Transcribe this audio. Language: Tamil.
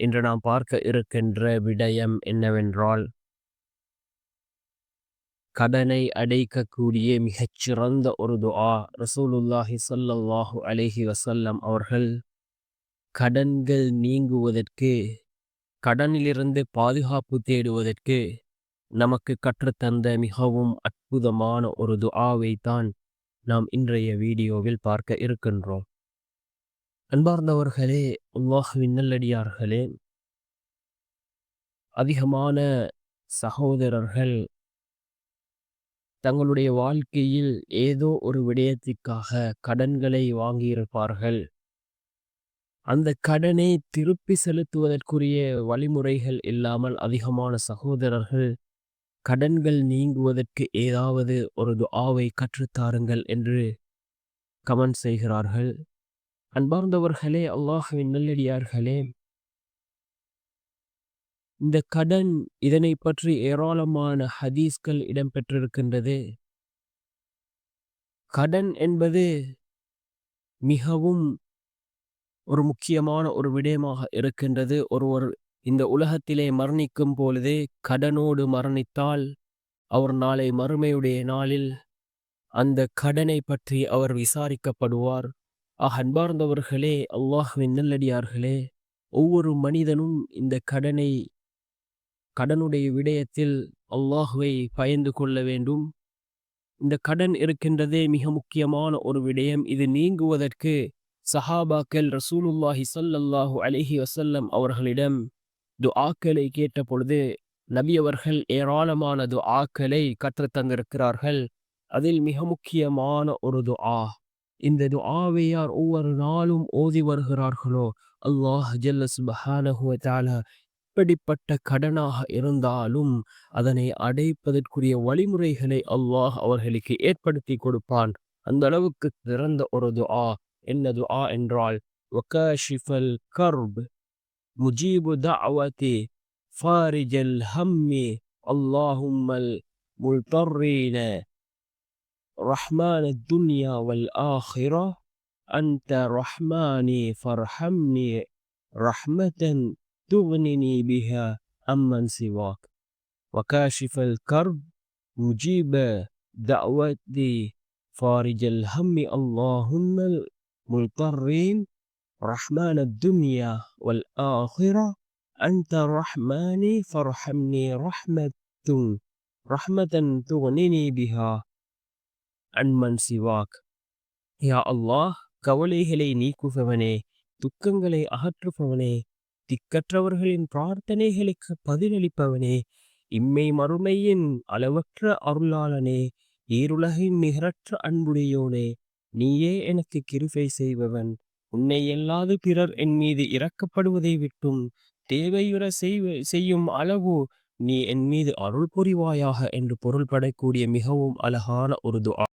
இன்று நாம் பார்க்க இருக்கின்ற விடயம் என்னவென்றால் கடனை அடைக்கக்கூடிய மிகச்சிறந்த ஒரு துஆ ரசூலுல்லாஹி ஸல்லல்லாஹு அலேஹி வசல்லம் அவர்கள் கடன்கள் நீங்குவதற்கு கடனிலிருந்து பாதுகாப்பு தேடுவதற்கு நமக்கு கற்றுத்தந்த மிகவும் அற்புதமான ஒரு துஆவை தான் நாம் இன்றைய வீடியோவில் பார்க்க இருக்கின்றோம். அன்பார்ந்தவர்களே அல்லாஹுவின் நல்லடியார்களே. அதிகமான சகோதரர்கள் தங்களுடைய வாழ்க்கையில் ஏதோ ஒரு விடயத்திற்காக கடன்களை வாங்கியிருப்பார்கள். அந்த கடனை திருப்பி செலுத்துவதற்குரிய வழிமுறைகள் இல்லாமல் அதிகமான சகோதரர்கள் கடன்கள் நீங்குவதற்கு ஏதாவது ஒரு துஆவை கற்றுத்தாருங்கள் என்று கமெண்ட் செய்கிறார்கள். அன்பார்ந்தவர்களே அல்லாஹுவின் நல்லடியார்களே. இந்த கடன் இதனை பற்றி ஏராளமான ஹதீஸ்கள் இடம்பெற்றிருக்கின்றது. கடன் என்பது மிகவும் ஒரு முக்கியமான ஒரு விடயமாக இருக்கின்றது. ஒருவர் இந்த உலகத்திலே மரணிக்கும் பொழுதே கடனோடு மரணித்தால் அவர் நாளை மறுமையுடைய நாளில் அந்த கடனை பற்றி அவர் விசாரிக்கப்படுவார். ஆக அன்பார்ந்தவர்களே அல்லாஹுவின் நல்லடியார்களே ஒவ்வொரு மனிதனும் இந்த கடனை கடனுடைய விடயத்தில் அல்லாஹுவை பயந்து கொள்ள வேண்டும். இந்த கடன் இருக்கின்றதே மிக முக்கியமான ஒரு விடயம். இது நீங்குவதற்கு சஹாபாக்கள் ரசூலுல்லாஹி சல்லல்லாஹு அலிஹி வசல்லம் அவர்களிடம் துஆக்களை கேட்ட பொழுது நபியவர்கள் ஏராளமான துஆக்களை கற்றுத் தந்திருக்கிறார்கள் அதில் மிக முக்கியமான ஒரு துஆ. இந்த துஆவை யார் ஒவ்வொரு நாளும் ஓதி வருகிறார்களோ? அல்லாஹ் ஜல்லஸ் பஹானஹுவத்தால எப்படிப்பட்ட கடனாக இருந்தாலும் அதனை அடைப்பதற்குரிய வழிமுறைகளை அல்லாஹ் அவர்களுக்கு ஏற்படுத்தி கொடுப்பான். அந்த அளவுக்கு சிறந்த ஒரு துஆ. என்ன துஆ என்றால் வகாஷிஃபல் கர்ப் முஜீபு தஅவதி ஃபாரிஜல் ஹம்மி. அல்லாஹும்மல் முல்தர்ரீன. رحمن الدنيا والآخرة. أنت رحماني فارحمني رحمة تغنني بها عمن سواك. وكاشف الكرب مجيب دعوتي فارج الهم. اللهم المضطرين رحمن الدنيا والآخرة. أنت رحماني فارحمني رحمة رحمة تغنني بها அன்மன் சிவாக். யா அல்லாஹ் கவலைகளை நீக்குபவனே துக்கங்களை அகற்றுபவனே திக்கற்றவர்களின் பிரார்த்தனைகளுக்கு பதிலளிப்பவனே இம்மை மறுமையின் அளவற்ற அருளாளனே ஈருலகின் நிகரற்ற அன்புடையோனே நீயே எனக்கு கிருபை செய்பவன். உன்னை எல்லாது பிறர் என் மீது இறக்கப்படுவதை விட்டும் தேவையுற செய்வ செய்யும் அளவு நீ என் மீது அருள் புரிவாயாக என்று பொருள்படக்கூடிய மிகவும் அழகான ஒரு துஆ.